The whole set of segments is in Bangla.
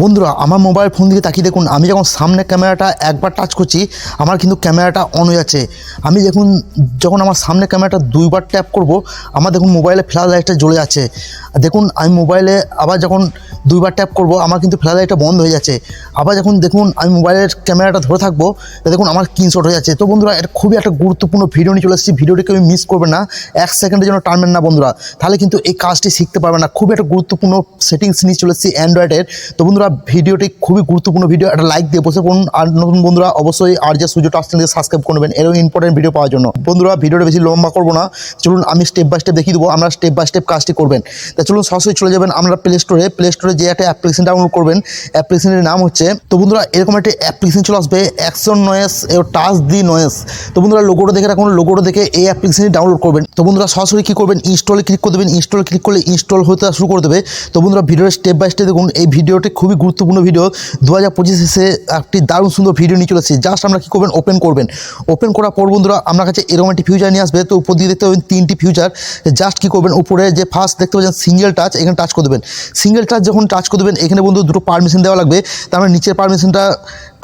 বন্ধুরা, আমার মোবাইল ফোন দিকে তাকিয়ে দেখুন, আমি যখন সামনে ক্যামেরাটা একবার টাচ করছি, আমার কিন্তু ক্যামেরাটা অন হয়ে যাচ্ছে। আমি দেখুন, যখন আমার সামনে ক্যামেরাটা দুইবার ট্যাপ করব, আমার দেখুন মোবাইলে ফ্ল্যাশ লাইটটা জ্বলে যাচ্ছে। দেখুন, আমি মোবাইলে আবার যখন দুইবার ট্যাপ করব, আমার কিন্তু ফ্ল্যাশ লাইটটা বন্ধ হয়ে যাচ্ছে। আবার যখন দেখুন, আমি মোবাইলের ক্যামেরাটা ধরে থাকব দেখুন, আমার স্ক্রিনশট হয়ে যাচ্ছে। তো বন্ধুরা এটা খুবই একটা গুরুত্বপূর্ণ ভিডিও নিয়ে চলে এসেছি। ভিডিওটিকে আমি মিস করবেন না। এক সেকেন্ডের জন্য টানবেন না বন্ধুরা। তাহলে কিন্তু এই কাজটি শিখতে পারবেন না। খুবই একটা গুরুত্বপূর্ণ সেটিংস নিয়ে চলে এসেছি অ্যান্ড্রয়েডের তো বন্ধুরা ভিডিওটি খুবই গুরুত্বপূর্ণ ভিডিও একটা লাইক দিয়ে বসে পড়ুন। আর নতুন বন্ধুরা, অবশ্যই আর যে সুযোগ চ্যানেলকে সাবস্ক্রাইব করবেন এরকম ইম্পর্টেন্ট ভিডিও পাওয়ার জন্য। বন্ধুরা, ভিডিওটা বেশি লম্বা করব না। চলুন, আমি স্টেপ বাই স্টেপ দেখিয়ে দেবো। আমরা স্টেপ বাই স্টেপ কাজটি করবেন। তা চলুন, সরাসরি চলে যাবেন আমরা প্লে স্টোরে প্লে স্টোরে যে একটা অ্যাপ্লিকেশন ডাউনলোড করবেন। অ্যাপ্লিকেশনের নাম হচ্ছে, তো বন্ধুরা, এরকম একটা অ্যাপ্লিকেশন চলে আসবে action noise touch the noise তো বন্ধুরা লোগোটা দেখে রাখুন। লোগোটা দেখে এই অ্যাপ্লিকেশনটি ডাউনলোড করবেন। তো বন্ধুরা, সরাসরি কী করবেন? ইনস্টলে ক্লিক করে দেবেন। ইনস্টলে ক্লিক করলে ইনস্টল হতে শুরু করে দেবে। তো বন্ধুরা ভিডিওর স্টেপ বাই স্টেপ দেখুন। এই ভিডিওটি খুবই গুরুত্বপূর্ণ ভিডিও দু হাজার পঁচিশে একটি দারুণ সুন্দর ভিডিও নিয়ে চলেছি। জাস্ট আমরা কী করবেন? ওপেন করবেন। ওপেন করার পর বন্ধুরা, আপনার কাছে এরকম একটি ফিউচার নিয়ে আসবে। তো উপর দিয়ে দেখতে পাবেন তিনটি ফিউচার জাস্ট কী করবেন? উপরে যে ফার্স্ট দেখতে পাচ্ছেন সিঙ্গেল টাচ এখানে টাচ করে দেবেন। সিঙ্গেল টাচ যখন টাচ করে দেবেন, এখানে বন্ধু দুটো পারমিশন দেওয়া লাগবে। তার মানে নিচের পারমিশনটা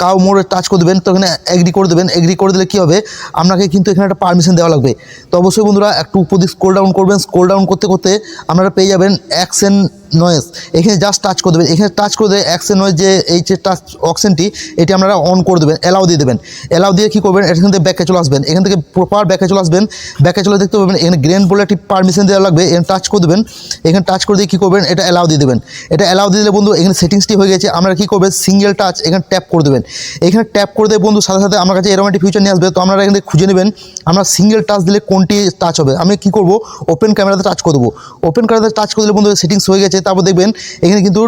কাউ মোড়ে টাচ করে দেবেন, তো এখানে এগ্রি করে দেবেন। এগ্রি করে দিলে কী হবে? আপনাকে কিন্তু এখানে একটা পারমিশন দেওয়া লাগবে। তো অবশ্যই বন্ধুরা, একটু উপর দিকে স্ক্রোল ডাউন করবেন। স্ক্রোল ডাউন করতে করতে আপনারা পেয়ে যাবেন অ্যাকশন নয়েস এখানে জাস্ট টাচ করে দেবেন। এখানে টাচ করে দিয়ে অ্যাকশন নয়েস যে এই যে টাচ অপশনটি এটি আপনারা অন করে দেবেন অ্যালাউ দিয়ে দেবেন। অ্যালাউ দিয়ে কী করবেন? এখান থেকে ব্যাকে চলে আসবেন। এখান থেকে প্রপার ব্যাকে চলে আসবেন। ব্যাকে চলে দেখতে পাবেন, এখানে গ্রেন বলে একটি পারমিশন দেওয়া লাগবে। এখানে টাচ করে দেবেন। এখানে টাচ করে দিয়ে কী করবেন? এটা অ্যালাউ দিয়ে দেবেন। এটা অ্যালাউ দিয়ে দিলে বন্ধু, এখানে সেটিংসটি হয়ে গেছে। আপনারা কী করবেন? সিঙ্গেল টাচ এখানে ট্যাপ করে দেবেন। এখানে ট্যাপ করে দেবে বন্ধু, সাথে সাথে আমার কাছে এরকম একটি ফিউচার নিয়ে আসবে, তো আপনারা এখান থেকে খুঁজে নেবেন, আমরা সিঙ্গেল টাচ দিলে কোনটি টাচ হবে। আমি কি করব? ওপেন ক্যামেরাতে টাচ করে দেবো। ওপেন ক্যামেরাতে টাচ করে দিলে বন্ধু সেটিংস হয়ে গেছে, তারপর দেখবেন এখানে কিন্তু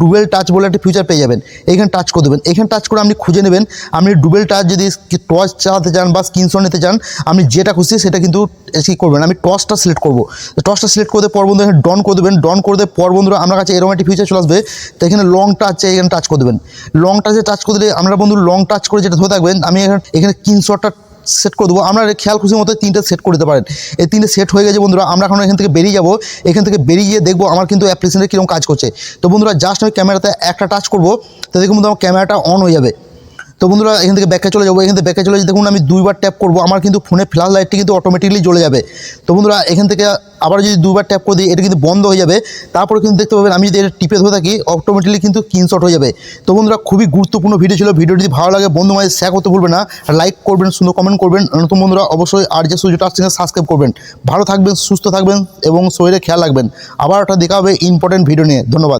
ডুবেল টাচ বলে একটা ফিউচার পেয়ে যাবেন। এখানে টাচ করে দেবেন। এখানে টাচ করে আপনি খুঁজে নেবেন। আপনি ডুবেল টাচ যদি টর্চ চালাতে চান বা স্ক্রিনশট নিতে চান, আপনি যেটা খুশি সেটা কিন্তু কী করবেন। আমি টসটা সিলেক্ট করব। টসটা সিলেক্ট করে দিয়ে পর বন্ধু এখানে ডন করে দেবেন। ডন করে দিয়ে পর বন্ধুরা আমার কাছে এরকম একটি ফিউচার চলে আসবে। তো এখানে লং টাচ এখানে টাচ করে দেবেন। লং টাচে টাচ করে দিলে আমরা বন্ধু লং টাচ করে যেটা ধরে থাকবেন, আমি এখানে এখানে স্ক্রিনশটটা সেট করে দেবো। আমরা খেয়াল খুশির মতো তিনটে সেট করে দিতে পারেন। এই তিনটে সেট হয়ে গেছে বন্ধুরা, আমরা এখন এখান থেকে বেরিয়ে যাব। এখান থেকে বেরিয়ে গিয়ে দেখব আমার কিন্তু অ্যাপ্লিকেশনের কীরকম কাজ করছে। তো বন্ধুরা জাস্ট আমি ক্যামেরাতে একটা টাচ করব। তো দেখুন বন্ধু আমার ক্যামেরাটা অন হয়ে যাবে। তো বন্ধুরা, এখান থেকে ব্যাকে চলে যাব। এখান থেকে ব্যাকে চলে দেখুন, আমি দুইবার ট্যাপ করব। আমার কিন্তু ফোনে ফ্ল্যাশ লাইটটি কিন্তু অটোমেটিকলি জ্বলে যাবে। তো বন্ধুরা, এখান থেকে আবার যদি দুইবার ট্যাপ করে দিই, এটা কিন্তু বন্ধ হয়ে যাবে। তারপরে কিন্তু দেখতে পাবেন, আমি যদি এটা টিপে ধরে থাকি অটোমেটিকলি কিন্তু স্ক্রিনশট হয়ে যাবে। তো বন্ধুরা, খুবই গুরুত্বপূর্ণ ভিডিও ছিল। ভিডিও যদি ভালো লাগে, বন্ধু মাঝে শেয়ার করতে ভুলবেন না। লাইক করবেন, সুন্দর কমেন্ট করবেন। নতুন বন্ধুরা, অবশ্যই আর যে সুযোগ টাচ সাবস্ক্রাইব করবেন। ভালো থাকবেন, সুস্থ থাকবেন এবং শরীরে খেয়াল রাখবেন। আবার ওটা দেখা হবে ইম্পর্টেন্ট ভিডিও নিয়ে। ধন্যবাদ।